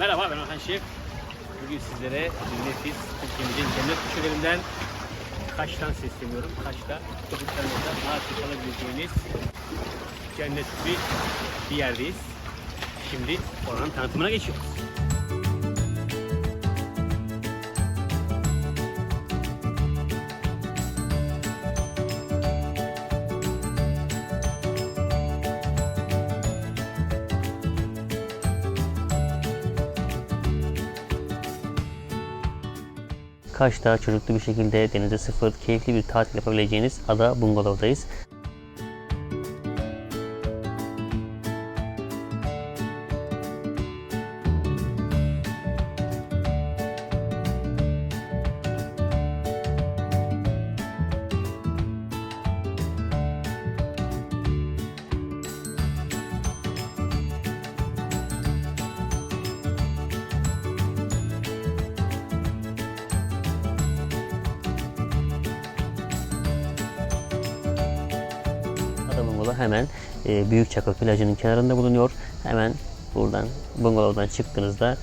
Merhaba ben Orhan Şef. Bugün sizlere nefis Türkiye'mizin cennet köşelerinden Kaş'tan sesleniyorum. Kaş'ta çocuklarınızda rahat alabileceğiniz cennet gibi bir yerdeyiz. Şimdi oranın tanıtımına geçiyoruz. Kaş'ta çocuklu bir şekilde denize sıfır, keyifli bir tatil yapabileceğiniz ada bungalovdayız. Bungalov hemen e, Büyük Çakıl plajının kenarında bulunuyor. Hemen buradan bungalovdan çıktığınızda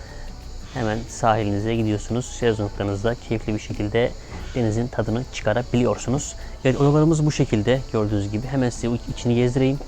hemen sahilinize gidiyorsunuz. Şezlonglarınızda keyifli bir şekilde denizin tadını çıkarabiliyorsunuz. Evet odalarımız bu şekilde gördüğünüz gibi. Hemen size içini gezdireyim.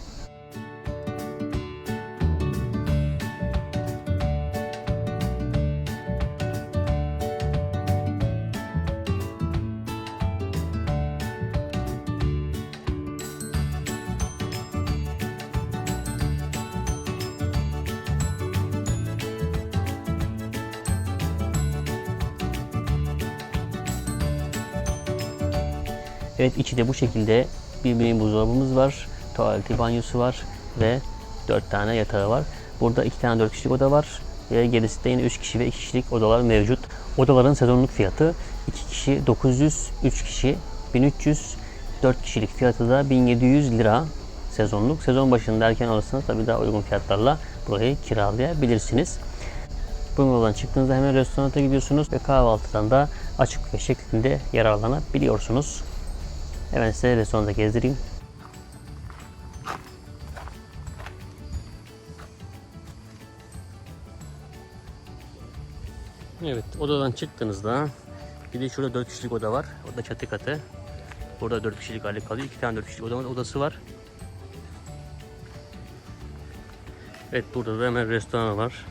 Evet içi de bu şekilde bir benim buzdolabımız var. Tuvaleti, banyosu var ve 4 tane yatağı var. Burada 2 tane 4 kişilik oda var. Ve gerisi de yine 3 kişi ve 2 kişilik odalar mevcut. Odaların sezonluk fiyatı 2 kişi 900, 3 kişi 1300, 4 kişilik fiyatı da 1700 lira sezonluk. Sezon başında erken alırsanız tabii daha uygun fiyatlarla burayı kiralayabilirsiniz. Bungalovdan çıktığınızda hemen restorana gidiyorsunuz ve kahvaltıdan da açık ve şeklinde yararlanabiliyorsunuz. Hemen size restoranda gezdireyim. Evet, odadan çıktığınızda bir de şurada 4 kişilik oda var. O çatı katı. Burada 4 kişilik hali kalıyor. 2 tane 4 kişilik oda, odası var. Evet, burada da hemen restoran var.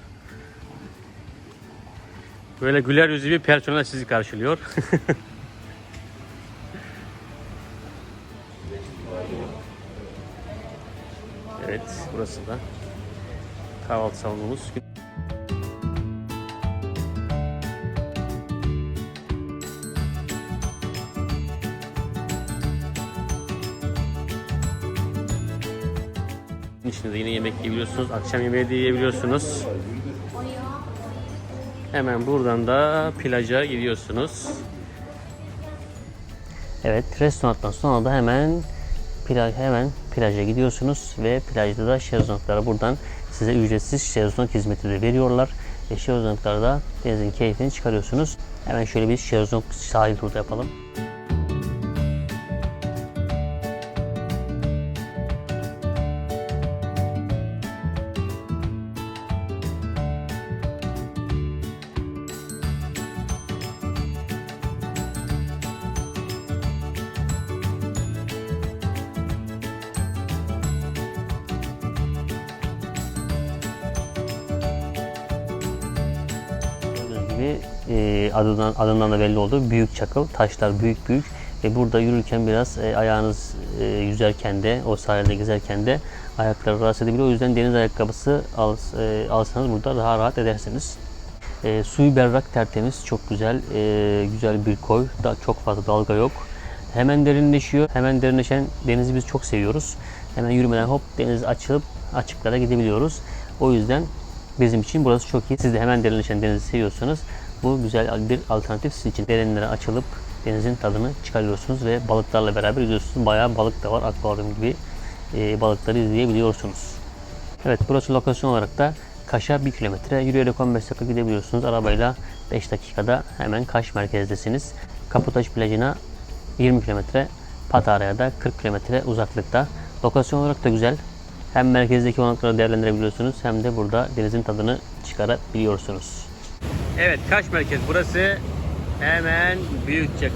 Böyle güler yüzlü bir personel sizi karşılıyor. Evet, burası da kahvaltı salonumuz. İçinde de yine yemek yiyebiliyorsunuz. Akşam yemeği de yiyebiliyorsunuz. Hemen buradan da plaja gidiyorsunuz. Evet, restorandan sonra da hemen plaj hemen plaja gidiyorsunuz ve plajda da şezlonglara buradan size ücretsiz şezlong hizmeti de veriyorlar. Ve şezlonglarda denizin keyfini çıkarıyorsunuz. Hemen şöyle bir şezlong sahil turu yapalım. Gibi e, adından, adından da belli oldu. Büyük çakıl. Taşlar büyük büyük. Ve burada yürürken biraz e, ayağınız e, yüzerken de o sahilde gezerken de ayakları rahatsız edebilir. O yüzden deniz ayakkabısı al, e, alsanız burada daha rahat edersiniz. E, suyu berrak tertemiz. Çok güzel. E, güzel bir koy. Da, çok fazla dalga yok. Hemen derinleşiyor. Hemen derinleşen denizi biz çok seviyoruz. Hemen yürümeden hop deniz açılıp açıklara gidebiliyoruz. O yüzden Bizim için burası çok iyi. Siz de hemen derinleşen denizi seviyorsanız bu güzel bir alternatif sizin için. Derinlere açılıp denizin tadını çıkarıyorsunuz ve balıklarla beraber yüzüyorsunuz. Bayağı balık da var. Akvaryum gibi e, balıkları izleyebiliyorsunuz. Evet burası lokasyon olarak da Kaş'a 1 kilometre. Yürüyerek 15 dakika gidebiliyorsunuz. Arabayla 5 dakikada hemen Kaş merkezdesiniz. Kaputaş plajına 20 kilometre. Patara'ya da 40 kilometre uzaklıkta. Lokasyon olarak da güzel. Hem merkezdeki olanakları değerlendirebiliyorsunuz hem de burada denizin tadını çıkarabiliyorsunuz. Evet Kaş Merkez burası. Hemen Büyükçak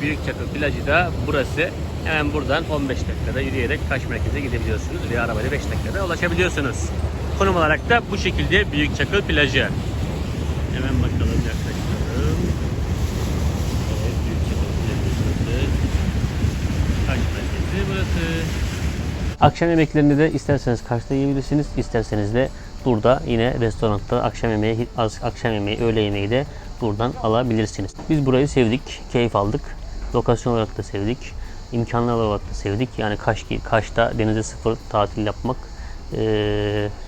Büyükçakıl plajı da burası. Hemen buradan 15 dakikada yürüyerek Kaş Merkez'e gidebiliyorsunuz veya arabayla 5 dakikada ulaşabiliyorsunuz. Konum olarak da bu şekilde Büyükçakıl plajı. Hemen bakalım yaklaştıralım. Evet Büyükçakıl plajı burası. Kaş Merkezi burası. Akşam yemeklerini de isterseniz Kaş'ta yiyebilirsiniz, isterseniz de burada yine restoranda akşam yemeği, akşam yemeği, öğle yemeği de buradan alabilirsiniz. Biz burayı sevdik, keyif aldık. Lokasyon olarak da sevdik, imkanlar olarak da sevdik. Yani Kaş, Kaş'ta denize sıfır tatil yapmak,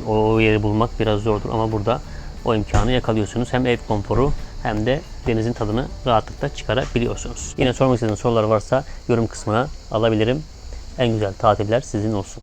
o yeri bulmak biraz zordur ama burada o imkanı yakalıyorsunuz. Hem ev konforu hem de denizin tadını rahatlıkla çıkarabiliyorsunuz. Yine sormak istediğiniz sorular varsa yorum kısmına alabilirim. En güzel tatiller sizin olsun.